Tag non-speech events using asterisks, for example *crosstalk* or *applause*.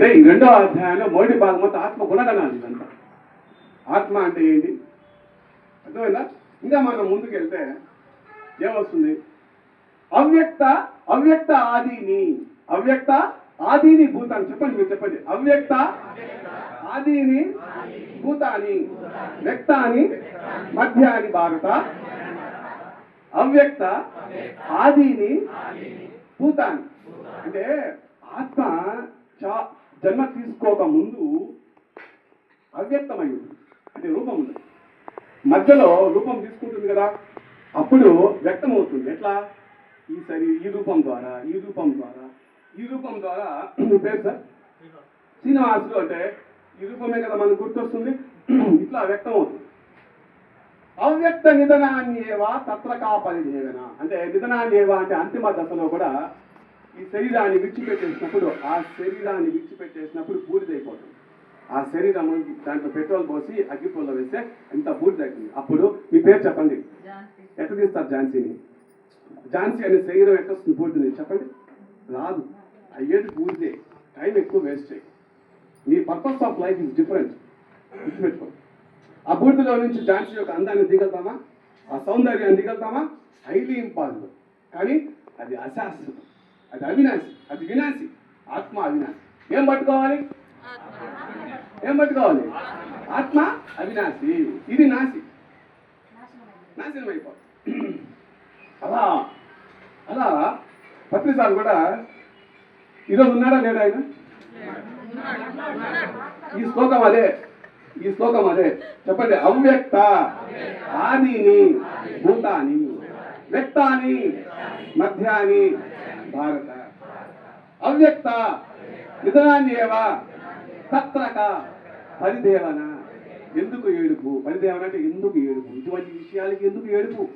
అంటే ఈ రెండో అధ్యాయంలో మొదటి భాగం మొత్తం ఆత్మ గుణగణాలు ఇదంతా. ఆత్మ అంటే ఏంటి? అర్థమైందా? ఇంకా మనం ముందుకు వెళ్తే ఏమొస్తుంది? అవ్యక్త అవ్యక్త ఆదిని. అవ్యక్త ఆదిని భూతాన్ని చెప్పండి మీరు చెప్పండి. అవ్యక్త ఆదిని భూతాని. వ్యక్తాని మధ్యాని భారత. అవ్యక్త ఆదిని భూతాని. అంటే ఆత్మ చా జన్మ తీసుకోక ముందు అవ్యక్తమై ఉంది అంటే రూపం ఉంది మధ్యలో రూపం తీసుకుంటుంది కదా అప్పుడు వ్యక్తం అవుతుంది ఎట్లా? ఈ సరి ఈ రూపం ద్వారా ఈ రూపం ద్వారా. ఈ రూపం ద్వారా *clears throat* మీ పేరు సార్? శ్రీనివాసులు అంటే ఈ రూపమే కదా మనకు గుర్తొస్తుంది. *clears throat* ఇట్లా వ్యక్తం అవుతుంది అవ్యక్త నిధనాన్యేవా తత్రకా పరిదేవన? అంటే నిధనాన్యేవా అంటే అంతిమ దశలో కూడా ఈ శరీరాన్ని విడిచిపెట్టేసినప్పుడు ఆ శరీరాన్ని విడిచిపెట్టేసినప్పుడు బూడిదైపోతుంది. ఆ శరీరం దాంట్లో పెట్రోల్ పోసి అగ్గిపుల్ల వేస్తే ఎంత బూడిదైతుంది. అప్పుడు మీ పేరు చెప్పండి. ఎట్లా తీస్తారు ఝాన్సీని? ఝాన్సీ అనే శరీరం ఎట్లా వస్తుంది? బూడిదని చెప్పండి. రాదు. అయ్యేది బూడిదే. టైం ఎక్కువ waste me purpose of life is different గుర్తుపెట్టుకోండి. ఆ బూడిదలో నుంచి ఝాన్సీ యొక్క అందాన్ని దిగలుతామా? ఆ సౌందర్యాన్ని దిగలుతామా? హైలీ ఇంపాసిబుల్ కానీ అది అశాశ్వతం. అది అవినాశి అది వినాశి ఆత్మ అవినాశి. ఏం పట్టుకోవాలి? ఏం పట్టుకోవాలి? ఆత్మ అవినాశి ఇది నాశి. నాశనం అయిపోతుంది అలా అలా పత్రిసార్లు కూడా ఈరోజు ఉన్నాడా లేడా ఆయన? ఈ శ్లోకం అదే ఈ శ్లోకం అదే. చెప్పండి అవ్యక్త ఆదిని భూతాని వ్యక్తాని మధ్యాని భారత. అవ్యక్త నిధనాన్యేవ తత్రక పరిదేవన. ఎందుకు ఏడుపు? పరిదేవన అంటే ఎందుకు ఏడుపు? ఇటువంటి విషయాలకి ఎందుకు ఏడుపు?